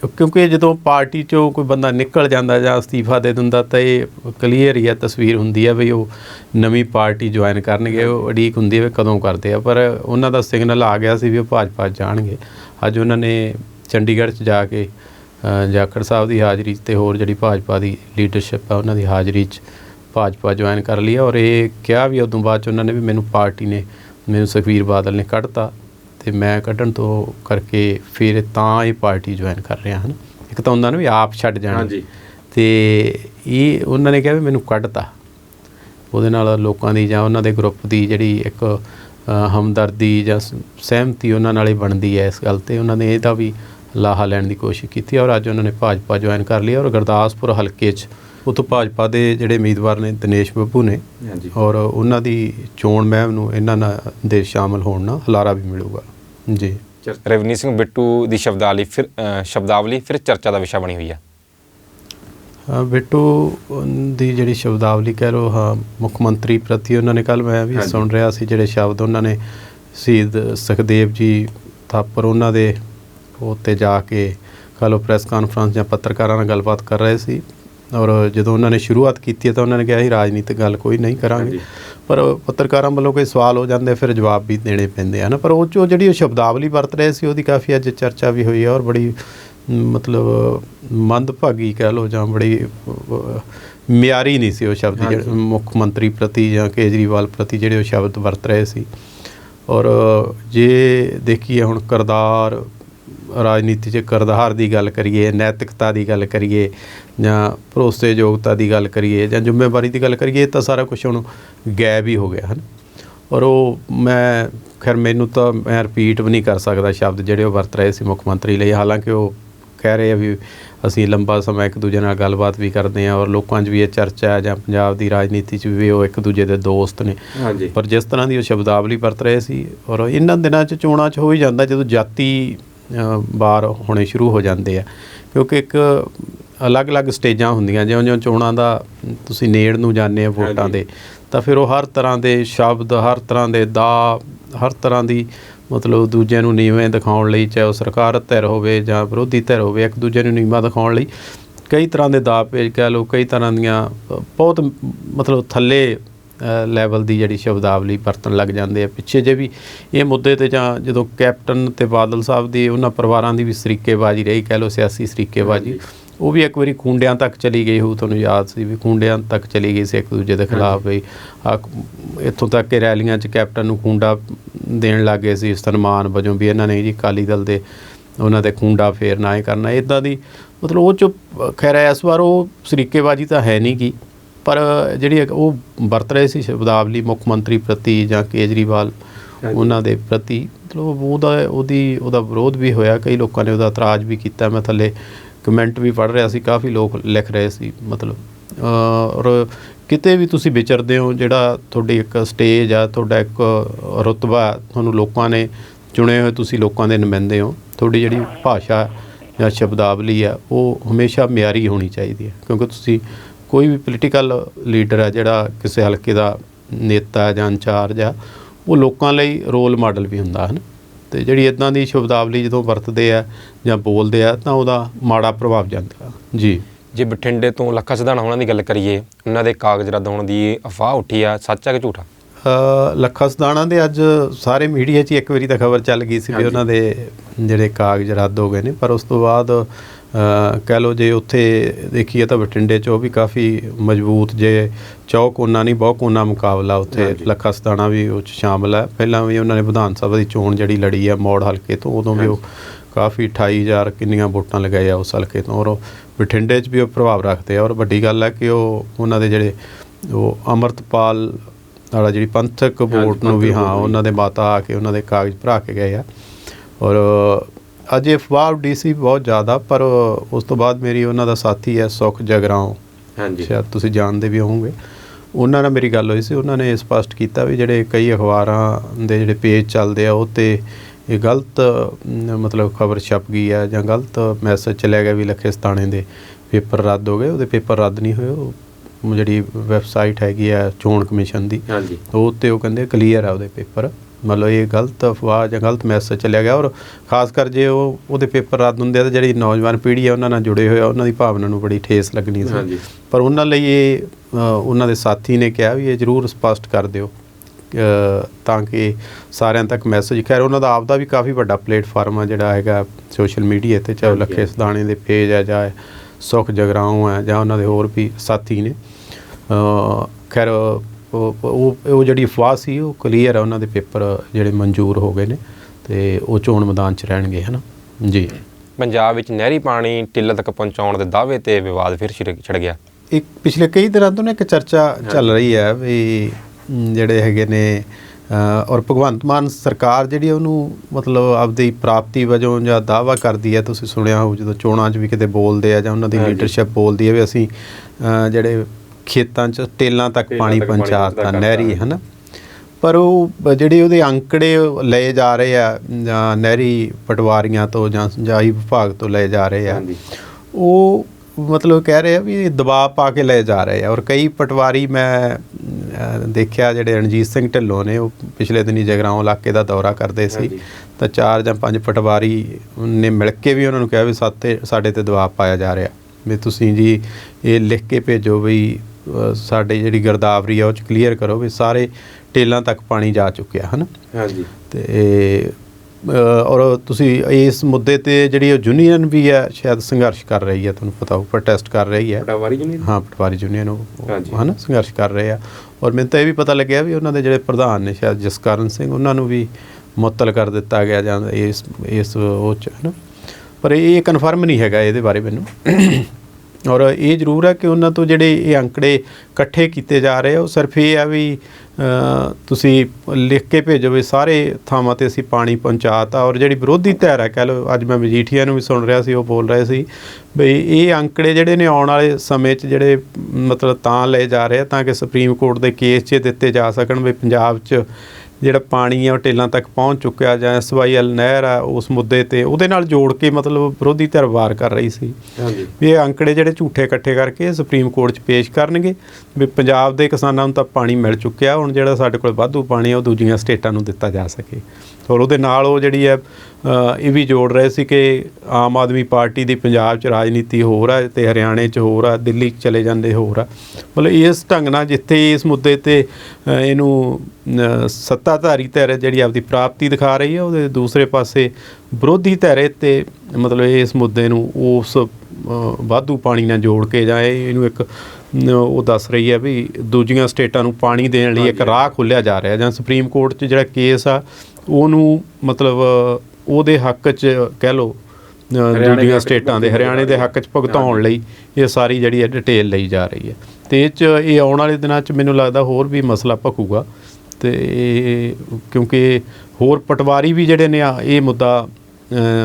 ਕਿਉਂਕਿ ਜਦੋਂ ਪਾਰਟੀ 'ਚੋਂ ਕੋਈ ਬੰਦਾ ਨਿਕਲ ਜਾਂਦਾ ਜਾਂ ਅਸਤੀਫਾ ਦੇ ਦਿੰਦਾ ਤਾਂ ਇਹ ਕਲੀਅਰ ਹੀ ਹੈ, ਤਸਵੀਰ ਹੁੰਦੀ ਹੈ ਵੀ ਉਹ ਨਵੀਂ ਪਾਰਟੀ ਜੁਆਇਨ ਕਰਨਗੇ, ਉਹ ਉਡੀਕ ਹੁੰਦੀ ਹੈ ਵੀ ਕਦੋਂ ਕਰਦੇ ਆ। ਪਰ ਉਹਨਾਂ ਦਾ ਸਿਗਨਲ ਆ ਗਿਆ ਸੀ ਵੀ ਉਹ ਭਾਜਪਾ ਜਾਣਗੇ। ਅੱਜ ਉਹਨਾਂ ਨੇ ਚੰਡੀਗੜ੍ਹ 'ਚ ਜਾ ਕੇ ਜਾਖੜ ਸਾਹਿਬ ਦੀ ਹਾਜ਼ਰੀ 'ਚ ਤੇ ਹੋਰ ਜਿਹੜੀ ਭਾਜਪਾ ਦੀ ਲੀਡਰਸ਼ਿਪ ਆ, ਉਹਨਾਂ ਦੀ ਹਾਜ਼ਰੀ 'ਚ ਭਾਜਪਾ ਜੁਆਇਨ ਕਰ ਲਈ ਔਰ ਇਹ ਕਿਹਾ ਵੀ ਉਦੋਂ ਬਾਅਦ 'ਚ ਉਹਨਾਂ ਨੇ ਵੀ ਮੈਨੂੰ ਪਾਰਟੀ ਨੇ, ਮੈਨੂੰ ਸੁਖਵੀਰ ਬਾਦਲ ਨੇ ਕੱਢਤਾ। ਤੇ ਮੈਂ ਕੱਢਣ ਤੋਂ ਕਰਕੇ ਫਿਰ ਤਾਂ ਇਹ ਪਾਰਟੀ ਜੁਆਇਨ ਕਰ ਰਿਹਾ ਹਨ? ਇੱਕ ਤਾਂ ਹੁੰਦਾ ਨਾ ਵੀ ਆਪ ਛੱਡ ਜਾਣਾ। ਹਾਂਜੀ। ਤੇ ਇਹ ਉਹਨਾਂ ਨੇ ਕਿਹਾ ਵੀ ਮੈਨੂੰ ਕੱਢਤਾ। ਉਹਦੇ ਨਾਲ ਲੋਕਾਂ ਦੀ ਜਾਂ ਉਹਨਾਂ ਦੇ ਗਰੁੱਪ ਦੀ ਜਿਹੜੀ ਇੱਕ ਹਮਦਰਦੀ ਜਾਂ ਸਹਿਮਤੀ ਉਹਨਾਂ ਨਾਲ ਹੀ ਬਣਦੀ ਹੈ ਇਸ ਗੱਲ ਤੇ। ਉਹਨਾਂ ਨੇ ਇਹਦਾ ਵੀ ਲਾਹਾ ਲੈਣ ਦੀ ਕੋਸ਼ਿਸ਼ ਕੀਤੀ ਔਰ ਅੱਜ ਉਹਨਾਂ ਨੇ ਭਾਜਪਾ ਜੁਆਇਨ ਕਰ ਲਿਆ ਔਰ ਗੁਰਦਾਸਪੁਰ ਹਲਕੇ 'ਚ ਉਤੋਂ ਭਾਜਪਾ ਦੇ ਜਿਹੜੇ ਉਮੀਦਵਾਰ ਨੇ ਦਿਨੇਸ਼ ਬੱਬੂ ਨੇ ਹਾਂਜੀ। ਔਰ ਉਹਨਾਂ ਦੀ ਚੋਣ ਮਹਿਮ ਨੂੰ ਇਹਨਾਂ ਨਾਲ ਦੇ ਸ਼ਾਮਲ ਹੋਣ ਨਾਲ ਹੁਲਾਰਾ ਵੀ ਮਿਲੂਗਾ। ਜੀ। ਰਵਨੀਤ ਸਿੰਘ ਬਿੱਟੂ ਦੀ ਸ਼ਬਦਾਵਲੀ ਫਿਰ ਅ, ਸ਼ਬਦਾਵਲੀ ਫਿਰ ਚਰਚਾ ਦਾ ਵਿਸ਼ਾ ਬਣੀ ਹੋਈ ਹੈ ਹਾਂ ਬਿੱਟੂ ਦੀ ਜਿਹੜੀ ਸ਼ਬਦਾਵਲੀ ਕਹਿ ਲੋ ਹਾਂ ਮੁੱਖ ਮੰਤਰੀ ਪ੍ਰਤੀ ਉਹਨਾਂ ਨੇ ਕੱਲ ਮੈਂ ਵੀ ਹਾਂਜੀ। ਸੁਣ ਰਿਹਾ ਸੀ ਜਿਹੜੇ ਸ਼ਬਦ ਉਹਨਾਂ ਨੇ ਸ਼ਹੀਦ ਸੁਖਦੇਵ ਜੀ ਥਾਪਰ ਉਹਨਾਂ ਦੇ ਉੱਤੇ ਜਾ ਕੇ ਕੱਲ੍ਹ ਉਹ ਪ੍ਰੈਸ ਕਾਨਫਰੰਸ ਜਾਂ ਪੱਤਰਕਾਰਾਂ ਨਾਲ ਗੱਲਬਾਤ ਕਰ ਰਹੇ ਸੀ। ਔਰ ਜਦੋਂ ਉਹਨਾਂ ਨੇ ਸ਼ੁਰੂਆਤ ਕੀਤੀ ਤਾਂ ਉਹਨਾਂ ਨੇ ਕਿਹਾ ਸੀ ਰਾਜਨੀਤਿਕ ਗੱਲ ਕੋਈ ਨਹੀਂ ਕਰਾਂਗੇ। ਪਰ ਪੱਤਰਕਾਰਾਂ ਵੱਲੋਂ ਕੋਈ ਸਵਾਲ ਹੋ ਜਾਂਦੇ ਫਿਰ ਜਵਾਬ ਵੀ ਦੇਣੇ ਪੈਂਦੇ ਹਨ ਪਰ ਉਹ 'ਚੋਂ ਜਿਹੜੀ ਉਹ ਸ਼ਬਦਾਵਲੀ ਵਰਤ ਰਹੇ ਸੀ ਉਹਦੀ ਕਾਫੀ ਅੱਜ ਚਰਚਾ ਵੀ ਹੋਈ ਹੈ ਔਰ ਬੜੀ ਮਤਲਬ ਮੰਦਭਾਗੀ ਕਹਿ ਲਓ ਜਾਂ ਬੜੀ ਮਿਆਰੀ ਨਹੀਂ ਸੀ ਉਹ ਸ਼ਬਦ ਜਿਹੜੇ ਮੁੱਖ ਮੰਤਰੀ ਪ੍ਰਤੀ ਜਾਂ ਕੇਜਰੀਵਾਲ ਪ੍ਰਤੀ ਜਿਹੜੇ ਉਹ ਸ਼ਬਦ ਵਰਤ ਰਹੇ ਸੀ। ਔਰ ਜੇ ਦੇਖੀਏ ਹੁਣ ਕਰਦਾਰ ਰਾਜਨੀਤੀ 'ਚ ਕਰਦਾਰ ਦੀ ਗੱਲ ਕਰੀਏ ਨੈਤਿਕਤਾ ਦੀ ਗੱਲ ਕਰੀਏ ਜਾਂ ਭਰੋਸੇਯੋਗਤਾ ਦੀ ਗੱਲ ਕਰੀਏ ਜਾਂ ਜ਼ਿੰਮੇਵਾਰੀ ਦੀ ਗੱਲ ਕਰੀਏ ਤਾਂ ਸਾਰਾ ਕੁਝ ਹੁਣ ਗਾਇਬ ਹੀ ਹੋ ਗਿਆ ਹਨ? ਔਰ ਉਹ ਮੈਂ ਖੈਰ ਮੈਨੂੰ ਤਾਂ ਮੈਂ ਰਿਪੀਟ ਵੀ ਨਹੀਂ ਕਰ ਸਕਦਾ ਸ਼ਬਦ ਜਿਹੜੇ ਉਹ ਵਰਤ ਰਹੇ ਸੀ ਮੁੱਖ ਮੰਤਰੀ ਲਈ। ਹਾਲਾਂਕਿ ਉਹ ਕਹਿ ਰਹੇ ਆ ਵੀ ਅਸੀਂ ਲੰਬਾ ਸਮਾਂ ਇੱਕ ਦੂਜੇ ਨਾਲ ਗੱਲਬਾਤ ਵੀ ਕਰਦੇ ਹਾਂ ਔਰ ਲੋਕਾਂ 'ਚ ਵੀ ਇਹ ਚਰਚਾ ਹੈ ਜਾਂ ਪੰਜਾਬ ਦੀ ਰਾਜਨੀਤੀ 'ਚ ਵੀ ਉਹ ਇੱਕ ਦੂਜੇ ਦੇ ਦੋਸਤ ਨੇ। ਹਾਂਜੀ। ਪਰ ਜਿਸ ਤਰ੍ਹਾਂ ਦੀ ਉਹ ਸ਼ਬਦਾਵਲੀ ਵਰਤ ਰਹੇ ਸੀ ਔਰ ਇਹਨਾਂ ਦਿਨਾਂ 'ਚ ਚੋਣਾਂ 'ਚ ਹੋ ਹੀ ਜਾਂਦਾ ਜਦੋਂ ਜਾਤੀ ਵਾਰ ਹੋਣੇ ਸ਼ੁਰੂ ਹੋ ਜਾਂਦੇ ਆ ਕਿਉਂਕਿ ਇੱਕ ਅਲੱਗ-ਅਲੱਗ ਸਟੇਜਾਂ ਹੁੰਦੀਆਂ ਜਿਉਂ-ਜਿਉਂ ਚੋਣਾਂ ਦਾ ਤੁਸੀਂ ਨੇੜ ਨੂੰ ਜਾਂਦੇ ਆ ਵੋਟਾਂ। ਦੇ ਤਾਂ ਫਿਰ ਉਹ ਹਰ ਤਰ੍ਹਾਂ ਦੇ ਸ਼ਬਦ ਹਰ ਤਰ੍ਹਾਂ ਦੇ ਦਾ ਹਰ ਤਰ੍ਹਾਂ ਦੀ ਮਤਲਬ ਦੂਜਿਆਂ ਨੂੰ ਨੀਵੇਂ ਦਿਖਾਉਣ ਲਈ ਚਾਹੇ ਉਹ ਸਰਕਾਰ ਧਿਰ ਹੋਵੇ ਜਾਂ ਵਿਰੋਧੀ ਧਿਰ ਹੋਵੇ ਇੱਕ ਦੂਜੇ ਨੂੰ ਨੀਵਾਂ ਦਿਖਾਉਣ ਲਈ ਕਈ ਤਰ੍ਹਾਂ ਦੇ ਦਾਅ ਪੇਚ ਕਹਿ ਲਓ ਕਈ ਤਰ੍ਹਾਂ ਦੀਆਂ ਬਹੁਤ ਮਤਲਬ ਥੱਲੇ ਲੈਵਲ ਦੀ ਜਿਹੜੀ ਸ਼ਬਦਾਵਲੀ ਵਰਤਣ ਲੱਗ ਜਾਂਦੇ ਆ ਪਿੱਛੇ ਜੇ ਵੀ ਇਹ ਮੁੱਦੇ ਤੇ ਜਾਂ ਜਦੋਂ ਕੈਪਟਨ ਤੇ ਬਾਦਲ ਸਾਹਿਬ ਦੀ ਉਹਨਾਂ ਪਰਿਵਾਰਾਂ ਦੀ ਵੀ ਸਰੀਕੇਬਾਜ਼ੀ ਰਹੀ ਕਹਿ ਲਓ ਸਿਆਸੀ ਸਰੀਕੇਬਾਜ਼ੀ ਉਹ ਵੀ ਇੱਕ ਵਾਰੀ ਖੁੰਡਿਆਂ ਤੱਕ ਚਲੀ ਗਈ ਹੋ ਤੁਹਾਨੂੰ ਯਾਦ ਸੀ ਵੀ ਖੁੰਡਿਆਂ ਤੱਕ ਚਲੀ ਗਈ ਸੀ ਇੱਕ ਦੂਜੇ ਦੇ ਖਿਲਾਫ ਵੀ। ਇੱਥੋਂ ਤੱਕ ਕਿ ਰੈਲੀਆਂ 'ਚ ਕੈਪਟਨ ਨੂੰ ਖੁੰਡਾ ਦੇਣ ਲੱਗੇ ਸੀ ਸਨਮਾਨ ਵਜੋਂ ਵੀ ਇਹਨਾਂ ਨੇ ਜੀ ਅਕਾਲੀ ਦਲ ਦੇ ਉਹਨਾਂ ਦੇ ਖੁੰਡਾ ਫੇਰਨਾ ਇਹ ਕਰਨਾ। ਇਦਾਂ ਦੀ ਮਤਲਬ ਉਹ ਚ ਖੈਰ ਇਸ ਵਾਰ ਉਹ ਸਰੀਕੇਬਾਜ਼ੀ ਤਾਂ ਹੈ ਨਹੀਂ ਗੀ। ਪਰ ਜਿਹੜੀ ਉਹ ਵਰਤ ਰਹੇ ਸੀ ਸ਼ਬਦਾਵਲੀ ਮੁੱਖ ਮੰਤਰੀ ਪ੍ਰਤੀ ਜਾਂ ਕੇਜਰੀਵਾਲ ਉਹਨਾਂ ਦੇ ਪ੍ਰਤੀ ਮਤਲਬ ਉਹਦਾ ਉਹਦੀ ਉਹਦਾ ਵਿਰੋਧ ਵੀ ਹੋਇਆ ਕਈ ਲੋਕਾਂ ਨੇ ਉਹਦਾ ਇਤਰਾਜ਼ ਵੀ ਕੀਤਾ। ਮੈਂ ਥੱਲੇ ਕਮੈਂਟ ਵੀ ਪੜ੍ਹ ਰਿਹਾ ਸੀ ਕਾਫੀ ਲੋਕ ਲਿਖ ਰਹੇ ਸੀ ਮਤਲਬ। ਔਰ ਕਿਤੇ ਵੀ ਤੁਸੀਂ ਵਿਚਰਦੇ ਹੋ ਜਿਹੜਾ ਤੁਹਾਡੀ ਇੱਕ ਸਟੇਜ ਆ ਤੁਹਾਡਾ ਇੱਕ ਰੁਤਬਾ ਤੁਹਾਨੂੰ ਲੋਕਾਂ ਨੇ ਚੁਣੇ ਹੋਏ ਤੁਸੀਂ ਲੋਕਾਂ ਦੇ ਨੁਮਾਇੰਦੇ ਹੋ ਤੁਹਾਡੀ ਜਿਹੜੀ ਭਾਸ਼ਾ ਜਾਂ ਸ਼ਬਦਾਵਲੀ ਆ ਉਹ ਹਮੇਸ਼ਾ ਮਿਆਰੀ ਹੋਣੀ ਚਾਹੀਦੀ ਹੈ। ਕਿਉਂਕਿ ਤੁਸੀਂ ਕੋਈ ਵੀ ਪੋਲੀਟੀਕਲ ਲੀਡਰ ਹੈ ਜਿਹੜਾ ਕਿਸੇ ਹਲਕੇ ਦਾ ਨੇਤਾ ਜਾਂ ਇੰਚਾਰਜ ਆ, ਉਹ ਲੋਕਾਂ ਲਈ ਰੋਲ ਮਾਡਲ ਵੀ ਹੁੰਦਾ ਹੈ ਨਾ ਤੇ ਜਿਹੜੀ ਇਦਾਂ ਦੀ ਸ਼ਬਦਾਵਲੀ ਜਦੋਂ ਵਰਤਦੇ ਆ ਜਾਂ ਬੋਲਦੇ ਆ, ਤਾਂ ਉਹਦਾ ਮਾੜਾ ਪ੍ਰਭਾਵ ਜਾਂਦਾ। ਜੀ। ਜੇ ਬਠਿੰਡੇ ਤੋਂ ਲੱਖਾ ਸਿਧਾਣਾ ਉਹਨਾਂ ਦੀ ਗੱਲ ਕਰੀਏ, ਉਹਨਾਂ ਦੇ ਕਾਗਜ਼ ਰੱਦ ਹੋਣ ਦੀ ਅਫਵਾਹ ਉੱਠੀ ਆ, ਸੱਚ ਆ ਕਿ ਝੂਠਾ ਲੱਖਾ ਸਦਾਣਾ ਦੇ ਅੱਜ ਸਾਰੇ ਮੀਡੀਆ 'ਚ ਹੀ ਇੱਕ ਵਾਰੀ ਤਾਂ ਖਬਰ ਚੱਲ ਗਈ ਸੀ ਵੀ। ਉਹਨਾਂ ਦੇ ਜਿਹੜੇ ਕਾਗਜ਼ ਰੱਦ ਹੋ ਗਏ ਨੇ ਪਰ ਉਸ ਤੋਂ ਬਾਅਦ ਕਹਿ ਲਓ ਜੇ ਉੱਥੇ ਦੇਖੀਏ ਤਾਂ ਬਠਿੰਡੇ 'ਚ ਉਹ ਵੀ ਕਾਫੀ ਮਜ਼ਬੂਤ ਜੇ ਚੌਕ ਉਹਨਾਂ ਨਹੀਂ ਬਹੁਤ ਕੋਨਾ ਮੁਕਾਬਲਾ ਉੱਥੇ। ਲੱਖਾ ਸਦਾਣਾ ਵੀ ਉਹ 'ਚ ਸ਼ਾਮਲ ਹੈ ਪਹਿਲਾਂ ਵੀ ਉਹਨਾਂ ਨੇ ਵਿਧਾਨ ਸਭਾ ਦੀ ਚੋਣ ਜਿਹੜੀ ਲੜੀ ਆ ਮੋੜ ਹਲਕੇ ਤੋਂ ਉਦੋਂ ਵੀ ਉਹ ਕਾਫੀ 28000 ਕਿੰਨੀਆਂ ਵੋਟਾਂ ਲਗਾਏ ਆ ਉਸ ਹਲਕੇ ਤੋਂ ਔਰ ਬਠਿੰਡੇ 'ਚ ਵੀ ਉਹ ਪ੍ਰਭਾਵ ਰੱਖਦੇ ਆ ਔਰ ਵੱਡੀ ਗੱਲ ਹੈ ਕਿ ਉਹ ਉਹਨਾਂ ਦੇ ਜਿਹੜੇ ਉਹ ਅਮਰਤਪਾਲ ਵਾਲਾ ਜਿਹੜੀ ਪੰਥਕ ਵੋਟ ਨੂੰ ਵੀ ਹਾਂ। ਉਹਨਾਂ ਦੇ ਮਾਤਾ ਆ ਕੇ ਉਹਨਾਂ ਦੇ ਕਾਗਜ਼ ਭਰਾ ਕੇ ਗਏ ਆ। ਔਰ ਅਜੇ ਅਫਵਾਹ ਡੀਸੀ ਬਹੁਤ ਜ਼ਿਆਦਾ ਪਰ ਉਸ ਤੋਂ ਬਾਅਦ ਮੇਰੀ ਉਹਨਾਂ ਦਾ ਸਾਥੀ ਹੈ ਸੁਖ ਜਗਰਾਉਂ। ਹਾਂਜੀ। ਸ਼ਾਇਦ ਤੁਸੀਂ ਜਾਣਦੇ ਵੀ ਹੋਵੋਗੇ। ਉਹਨਾਂ ਨਾਲ ਮੇਰੀ ਗੱਲ ਹੋਈ ਸੀ ਉਹਨਾਂ ਨੇ ਸਪਸ਼ਟ ਕੀਤਾ ਵੀ ਜਿਹੜੇ ਕਈ ਅਖਬਾਰਾਂ ਦੇ ਜਿਹੜੇ ਪੇਜ ਚੱਲਦੇ ਆ ਉਹ ਤੇ ਇਹ ਗਲਤ ਮਤਲਬ ਖਬਰ ਛਪ ਗਈ ਹੈ ਜਾਂ ਗਲਤ ਮੈਸੇਜ ਚਲਿਆ ਗਿਆ ਵੀ ਲਖੇਸਤਾਣੇ ਦੇ ਪੇਪਰ ਰੱਦ ਹੋ ਗਏ ਉਹਦੇ ਪੇਪਰ ਰੱਦ ਨਹੀਂ ਹੋਏ ਉਹ ਜਿਹੜੀ ਵੈਬਸਾਈਟ ਹੈਗੀ ਆ ਚੋਣ ਕਮਿਸ਼ਨ ਦੀ ਹਾਂਜੀ ਉਹ ਤੇ ਉਹ ਕਹਿੰਦੇ ਕਲੀਅਰ ਆ ਉਹਦੇ ਪੇਪਰ ਮਤਲਬ ਇਹ ਗਲਤ ਅਫਵਾਹ ਜਾਂ ਗਲਤ ਮੈਸੇਜ ਚੱਲਿਆ ਗਿਆ ਔਰ ਖਾਸ ਕਰ ਜੇ ਉਹ ਉਹਦੇ ਪੇਪਰ ਰੱਦ ਹੁੰਦੇ ਆ ਤਾਂ ਜਿਹੜੀ ਨੌਜਵਾਨ ਪੀੜ੍ਹੀ ਆ ਉਹਨਾਂ ਨਾਲ ਜੁੜੇ ਹੋਏ ਆ ਉਹਨਾਂ ਦੀ ਭਾਵਨਾ ਨੂੰ ਬੜੀ ਠੇਸ ਲੱਗਣੀ ਹਾਂਜੀ। ਸੀ ਪਰ ਉਹਨਾਂ ਲਈ ਇਹ ਉਹਨਾਂ ਦੇ ਸਾਥੀ ਨੇ ਕਿਹਾ ਵੀ ਇਹ ਜ਼ਰੂਰ ਸਪਸ਼ਟ ਕਰ ਦਿਓ ਤਾਂ ਕਿ ਸਾਰਿਆਂ ਤੱਕ ਮੈਸੇਜ ਖੈਰ ਉਹਨਾਂ ਦਾ ਆਪਦਾ ਵੀ ਕਾਫੀ ਵੱਡਾ ਪਲੇਟਫਾਰਮ ਆ ਜਿਹੜਾ ਹੈਗਾ ਸੋਸ਼ਲ ਮੀਡੀਆ ਤੇ ਚਾਹੇ। ਲੱਖੇ ਸਦਾਣੇ ਦੇ ਪੇਜ ਹੈ ਜਾਂ ਸੁਖ ਜਗਰਾਉਂ ਹੈ ਜਾਂ ਉਹਨਾਂ ਦੇ ਹੋਰ ਵੀ ਸਾਥੀ ਨੇ। ਅ, ਖੈਰ ਉਹ ਉਹ ਜਿਹੜੀ ਅਫਵਾਹ ਸੀ ਉਹ ਕਲੀਅਰ ਹੈ ਉਹਨਾਂ ਦੇ ਪੇਪਰ ਜਿਹੜੇ ਮਨਜ਼ੂਰ ਹੋ ਗਏ ਨੇ ਤੇ ਉਹ ਚੋਣ ਮੈਦਾਨ 'ਚ ਰਹਿਣਗੇ ਹਨਾ? ਜੀ। ਪੰਜਾਬ ਵਿੱਚ ਨਹਿਰੀ ਪਾਣੀ ਟਿੱਲਾ ਤੱਕ ਪਹੁੰਚਾਉਣ ਦੇ ਦਾਅਵੇ ਤੇ ਵਿਵਾਦ ਫਿਰ ਛਿੜ ਛਿੜ ਗਿਆ। ਇੱਕ ਪਿਛਲੇ ਕਈ ਦਿਨਾਂ ਤੋਂ ਨਾ ਇੱਕ ਚਰਚਾ ਚੱਲ ਰਹੀ ਹੈ ਵੀ ਜਿਹੜੇ ਹੈਗੇ ਨੇ ਔਰ ਭਗਵੰਤ ਮਾਨ ਸਰਕਾਰ ਜਿਹੜੀ ਉਹਨੂੰ ਮਤਲਬ ਆਪਦੀ ਪ੍ਰਾਪਤੀ ਵਜੋਂ ਜਾਂ ਦਾਵਾ ਕਰਦੀ ਹੈ ਤੁਸੀਂ ਸੁਣਿਆ ਹੋਊ ਜਦੋਂ ਚੋਣਾਂ 'ਚ ਵੀ ਕਿਤੇ ਬੋਲਦੇ ਆ ਜਾਂ ਉਹਨਾਂ ਦੀ ਲੀਡਰਸ਼ਿਪ ਬੋਲਦੀ ਹੈ ਵੀ ਅਸੀਂ ਜਿਹੜੇ ਖੇਤਾਂ 'ਚ ਟੇਲਾਂ ਤੱਕ ਪਾਣੀ ਪਹੁੰਚਾਤਾ ਨਹਿਰੀ ਹਨਾ? ਪਰ ਉਹ ਜਿਹੜੇ ਉਹਦੇ ਅੰਕੜੇ ਲਏ ਜਾ ਰਹੇ ਆ ਜਾਂ ਨਹਿਰੀ ਪਟਵਾਰੀਆਂ ਤੋਂ ਜਾਂ ਸਿੰਜਾਈ ਵਿਭਾਗ ਤੋਂ ਲਏ ਜਾ ਰਹੇ ਆ ਉਹ ਮਤਲਬ ਕਹਿ ਰਹੇ ਆ ਵੀ ਦਬਾਅ ਪਾ ਕੇ ਲਏ ਜਾ ਰਹੇ ਆ। ਔਰ ਕਈ ਪਟਵਾਰੀ ਮੈਂ ਦੇਖਿਆ ਜਿਹੜੇ ਰਣਜੀਤ ਸਿੰਘ ਢਿੱਲੋਂ ਨੇ ਉਹ ਪਿਛਲੇ ਦਿਨੀ ਜਗਰਾਉਂ ਇਲਾਕੇ ਦਾ ਦੌਰਾ ਕਰਦੇ ਸੀ। ਤਾਂ ਚਾਰ ਜਾਂ ਪੰਜ ਪਟਵਾਰੀ ਨੇ ਮਿਲ ਕੇ ਵੀ ਉਹਨਾਂ ਨੂੰ ਕਿਹਾ ਵੀ ਸਾਤੇ ਸਾਡੇ ਤੇ ਦਬਾਅ ਪਾਇਆ ਜਾ ਰਿਹਾ। ਵੀ ਤੁਸੀਂ ਜੀ ਇਹ ਲਿਖ ਕੇ ਭੇਜੋ ਵੀ ਸਾਡੀ ਜਿਹੜੀ ਗਰਦਾਵਰੀ ਆ ਉਹ ਚ ਕਲੀਅਰ ਕਰੋ ਵੀ ਸਾਰੇ ਟੇਲਾਂ ਤੱਕ ਪਾਣੀ ਜਾ ਚੁੱਕਿਆ ਹਨ? ਹਾਂਜੀ। ਤੇ ਔਰ ਤੁਸੀਂ ਇਸ ਮੁੱਦੇ ਤੇ ਜਿਹੜੀ ਯੂਨੀਅਨ ਵੀ ਹੈ ਸ਼ਾਇਦ ਸੰਘਰਸ਼ ਕਰ ਰਹੀ ਹੈ ਤੁਹਾਨੂੰ ਪਤਾ ਹੋ ਪ੍ਰੋਟੈਸਟ ਕਰ ਰਹੀ ਹੈ। ਪਟਵਾਰੀ ਜੀ ਹਾਂ ਪਟਵਾਰੀ ਯੂਨੀਅਨ ਉਹ ਉਹ। ਹਨ ਸੰਘਰਸ਼ ਕਰ ਰਹੇ ਆ। ਔਰ ਮੈਨੂੰ ਤਾਂ ਇਹ ਵੀ ਪਤਾ ਲੱਗਿਆ ਵੀ ਉਹਨਾਂ ਦੇ ਜਿਹੜੇ ਪ੍ਰਧਾਨ ਨੇ ਸ਼ਾਇਦ ਜਸਕਰਨ ਸਿੰਘ ਉਹਨਾਂ ਨੂੰ ਵੀ ਮੁਅੱਤਲ ਕਰ ਦਿੱਤਾ ਗਿਆ ਜਾਂ ਇਸ ਇਸ ਉਹ ਚ ਹੈ ਨਾ ਪਰ ਇਹ ਕਨਫਰਮ ਨਹੀਂ ਹੈਗਾ ਇਹਦੇ ਬਾਰੇ ਮੈਨੂੰ। ਔਰ ਇਹ ਜ਼ਰੂਰ ਹੈ ਕਿ ਉਹਨਾਂ ਤੋਂ ਜਿਹੜੇ ਇਹ ਅੰਕੜੇ ਇਕੱਠੇ ਕੀਤੇ ਜਾ ਰਹੇ ਉਹ ਸਿਰਫ ਇਹ ਆ ਵੀ ਤੁਸੀਂ ਲਿਖ ਕੇ ਭੇਜੋ ਵੀ ਸਾਰੇ ਥਾਵਾਂ ਤੇ ਅਸੀਂ ਪਾਣੀ ਪਹੁੰਚਾਤਾ। ਔਰ ਜਿਹੜੀ ਵਿਰੋਧੀ ਧਿਰ ਹੈ, ਕਹਿ ਲਓ, ਅੱਜ ਮੈਂ ਮਜੀਠੀਆ ਨੂੰ ਵੀ ਸੁਣ ਰਿਹਾ ਸੀ, ਉਹ ਬੋਲ ਰਹੇ ਸੀ ਵੀ ਇਹ ਅੰਕੜੇ ਜਿਹੜੇ ਨੇ ਆਉਣ ਵਾਲੇ ਸਮੇਂ 'ਚ ਜਿਹੜੇ ਮਤਲਬ ਤਾਂ ਲਏ ਜਾ ਰਹੇ ਆ, ਤਾਂ ਕਿ ਸੁਪਰੀਮ ਕੋਰਟ ਦੇ ਕੇਸ 'ਚ ਦਿੱਤੇ ਜਾ ਸਕਣ ਵੀ ਪੰਜਾਬ 'ਚ ਜਿਹੜਾ ਪਾਣੀ ਆ ਉਹ ਟੇਲਾਂ ਤੱਕ ਪਹੁੰਚ ਚੁੱਕਿਆ ਜਾਂ ਐਸਵਾਈਐਲ ਨਹਿਰ ਆ ਉਸ ਮੁੱਦੇ ਤੇ ਉਹਦੇ ਨਾਲ ਜੋੜ ਕੇ ਮਤਲਬ ਵਿਰੋਧੀ ਧਿਰ ਵਾਰ ਕਰ ਰਹੀ ਸੀ। ਹਾਂਜੀ। ਵੀ ਇਹ ਅੰਕੜੇ ਜਿਹੜੇ ਝੂਠੇ ਇਕੱਠੇ ਕਰਕੇ ਸੁਪਰੀਮ ਕੋਰਟ 'ਚ ਪੇਸ਼ ਕਰਨਗੇ। ਵੀ ਪੰਜਾਬ ਦੇ ਕਿਸਾਨਾਂ ਨੂੰ ਤਾਂ ਪਾਣੀ ਮਿਲ ਚੁੱਕਿਆ ਹੁਣ ਜਿਹੜਾ ਸਾਡੇ ਕੋਲ ਵਾਧੂ ਪਾਣੀ ਆ ਉਹ ਦੂਜੀਆਂ ਸਟੇਟਾਂ ਨੂੰ ਦਿੱਤਾ ਜਾ ਸਕੇ। ਔਰ ਉਹਦੇ ਨਾਲ ਉਹ ਜਿਹੜੀ ਹੈ ਇਹ ਵੀ ਜੋੜ ਰਹੇ ਸੀ ਕਿ ਆਮ ਆਦਮੀ ਪਾਰਟੀ ਦੀ ਪੰਜਾਬ 'ਚ ਰਾਜਨੀਤੀ ਹੋਰ ਆ ਤੇ ਹਰਿਆਣੇ 'ਚ ਹੋਰ ਆ ਦਿੱਲੀ 'ਚ ਚਲੇ ਜਾਂਦੇ ਹੋਰ ਆ ਮਤਲਬ ਇਸ ਢੰਗ ਨਾਲ ਜਿੱਥੇ ਇਸ ਮੁੱਦੇ ਤੇ ਇਹਨੂੰ ਸੱਤਾਧਾਰੀ ਧਿਰ ਜਿਹੜੀ ਆਪਦੀ ਪ੍ਰਾਪਤੀ ਦਿਖਾ ਰਹੀ ਹੈ ਉਹਦੇ ਦੂਸਰੇ ਪਾਸੇ ਵਿਰੋਧੀ ਧਿਰ ਤੇ ਮਤਲਬ ਇਸ ਮੁੱਦੇ ਨੂੰ ਉਸ ਵਾਧੂ ਪਾਣੀ ਨਾਲ ਜੋੜ ਕੇ ਜਾਂ ਇਹ- ਇਹਨੂੰ ਇੱਕ ਉਹ ਦੱਸ ਰਹੀ ਹੈ ਵੀ ਦੂਜੀਆਂ ਸਟੇਟਾਂ ਨੂੰ ਪਾਣੀ ਦੇਣ ਲਈ ਇੱਕ ਰਾਹ ਖੋਲ੍ਹਿਆ ਜਾ ਰਿਹਾ ਜਾਂ ਸੁਪਰੀਮ ਕੋਰਟ 'ਚ ਜਿਹੜਾ ਕੇਸ ਆ ਉਹਨੂੰ ਮਤਲਬ ਉਹਦੇ ਹੱਕ 'ਚ ਕਹਿ ਅ, ਦੂਜੀਆਂ ਸਟੇਟਾਂ ਦੇ ਹਰਿਆਣੇ ਦੇ ਹੱਕ 'ਚ ਭੁਗਤਾਉਣ ਲਈ ਇਹ ਸਾਰੀ ਜਿਹੜੀ ਹੈ ਡਿਟੇਲ ਲਈ ਜਾ ਰਹੀ ਹੈ। ਤੇ ਇਹ 'ਚ ਇਹ ਆਉਣ ਵਾਲੇ ਦਿਨਾਂ 'ਚ ਮੈਨੂੰ ਲੱਗਦਾ ਹੋਰ ਵੀ ਮਸਲਾ ਭਖੂਗਾ। ਤੇ ਇਹ- ਕਿਉਂਕਿ ਹੋਰ ਪਟਵਾਰੀ ਵੀ ਜਿਹੜੇ ਨੇ ਆ ਇਹ ਮੁੱਦਾ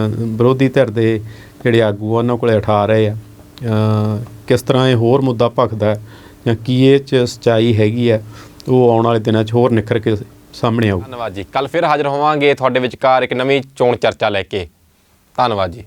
ਵਿਰੋਧੀ ਧਿਰ ਦੇ ਜਿਹੜੇ ਆਗੂ ਆ, ਉਹਨਾਂ ਕੋਲੇ ਉਠਾ ਰਹੇ ਆ। ਕਿਸ ਤਰ੍ਹਾਂ ਇਹ ਹੋਰ ਮੁੱਦਾ ਭਖਦਾ ਜਾਂ ਕੀ ਇਹ 'ਚ ਸਚਾਈ ਹੈਗੀ ਹੈ ਉਹ ਆਉਣ ਵਾਲੇ ਦਿਨਾਂ 'ਚ ਹੋਰ ਨਿਖਰ ਕੇ ਸਾਹਮਣੇ ਆਊ। ਧੰਨਵਾਦ ਜੀ। ਕੱਲ ਫਿਰ ਹਾਜ਼ਰ ਹੋਵਾਂਗੇ ਤੁਹਾਡੇ ਵਿਚਕਾਰ ਇੱਕ ਨਵੀਂ ਚੋਣ ਚਰਚਾ ਲੈ ਕੇ। ਧੰਨਵਾਦ ਜੀ।